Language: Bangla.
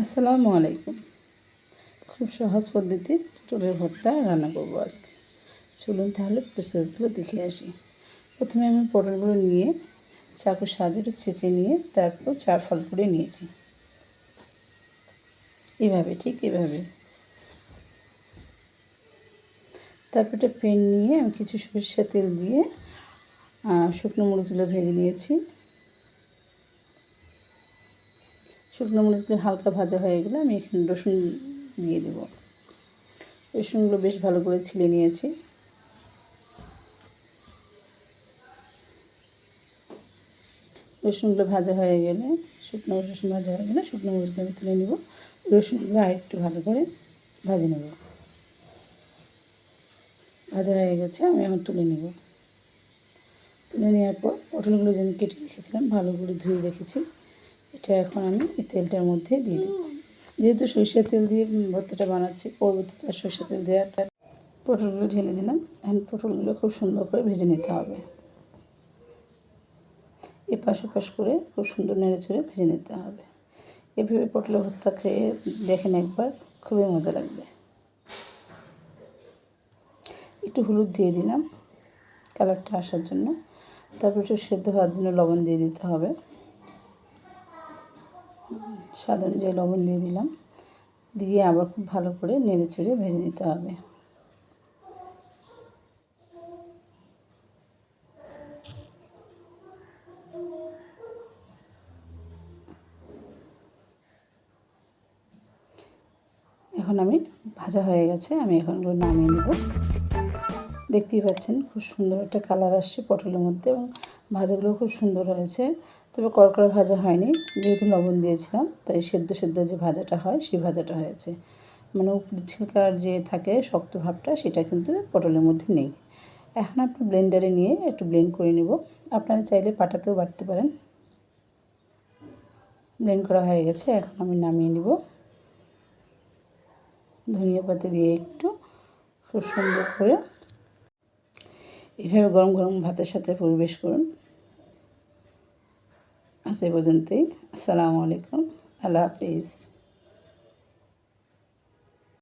আসসালামু আলাইকুম। খুব সহজ পদ্ধতি পটলের ভর্তা রান্না করব আজকে। চলুন তাহলে প্রসেসগুলো দেখে আসি। প্রথমে আমি পটলগুলো নিয়ে চাকুর সাহায্যে চেঁচে নিয়ে, তারপর চার ফল করে নিয়েছি। এভাবে, ঠিক এভাবে। তারপর একটা পেন নিয়ে আমি কিছু সরিষা তেল দিয়ে শুকনো মরিচগুলো ভেজে নিয়েছি। শুকনো মরিচগুলো হালকা ভাজা হয়ে গেলে আমি এখানে রসুন দিয়ে দেব। রসুনগুলো বেশ ভালো করে ছিলে নিয়েছি। রসুনগুলো ভাজা হয়ে গেলে, শুকনো রসুন ভাজা হয়ে গেলে শুকনো মরিচগুলো আমি তুলে নেব। রসুনগুলো আর একটু ভালো করে ভাজে নেব। ভাজা হয়ে গেছে, আমি এখন তুলে নেব। তুলে নেওয়ার পর পটলগুলো যে আমি কেটে রেখেছিলাম, ভালো করে ধুয়ে রেখেছি। এটা এখন আমি এই তেলটার মধ্যে দিয়ে দেবো যেহেতু সরষের তেল দিয়ে ভর্তাটা বানাচ্ছি, পরবর্তীতে আর সরষের তেল একটা পটলগুলো ঢেলে দিলাম। এখন পটলগুলো খুব সুন্দর করে ভেজে নিতে হবে। এপাশ ওপাশ করে খুব সুন্দর নেড়ে চড়ে ভেজে নিতে হবে। এভাবে পটল ভর্তা খেয়ে দেখেন একবার, খুবই মজা লাগবে। একটু হলুদ দিয়ে দিলাম, কালারটা আসার জন্য। তারপর একটু সেদ্ধ হওয়ার জন্য লবণ দিয়ে দিতে হবে। স্বাদ অনুযায়ী লবণ দিয়ে দিলাম। দিয়ে আবার খুব ভালো করে নেড়ে চেড়ে ভেজে নিতে হবে। এখন আমি ভাজা হয়ে গেছে, আমি এখন নামিয়ে নেব। দেখতেই পাচ্ছেন খুব সুন্দর একটা কালার আসছে পটলের মধ্যে এবং ভাজাগুলো খুব সুন্দর হয়েছে। তবে কড়কড়া ভাজা হয়নি। যেহেতু লবণ দিয়েছিলাম, তাই সেদ্ধ সেদ্ধ যে ভাজাটা হয়, সেই ভাজাটা হয়েছে। মানে ছিলকার যে থাকে শক্ত ভাবটা, সেটা কিন্তু পটলের মধ্যে নেই। এখন আপনি ব্লেন্ডারে নিয়ে একটু ব্লেন্ড করে নেব। আপনারা চাইলে পাটাতেও বাটতে পারেন। ব্লেন্ড করা হয়ে গেছে, এখন আমি নামিয়ে নিব। ধনিয়া পাতা দিয়ে একটু খুব সুন্দর করে এভাবে গরম গরম ভাতের সাথে পরিবেশ করুন। আজ পর্যন্তই। আসসালামু আলাইকুম। আল্লাহ হাফিজ।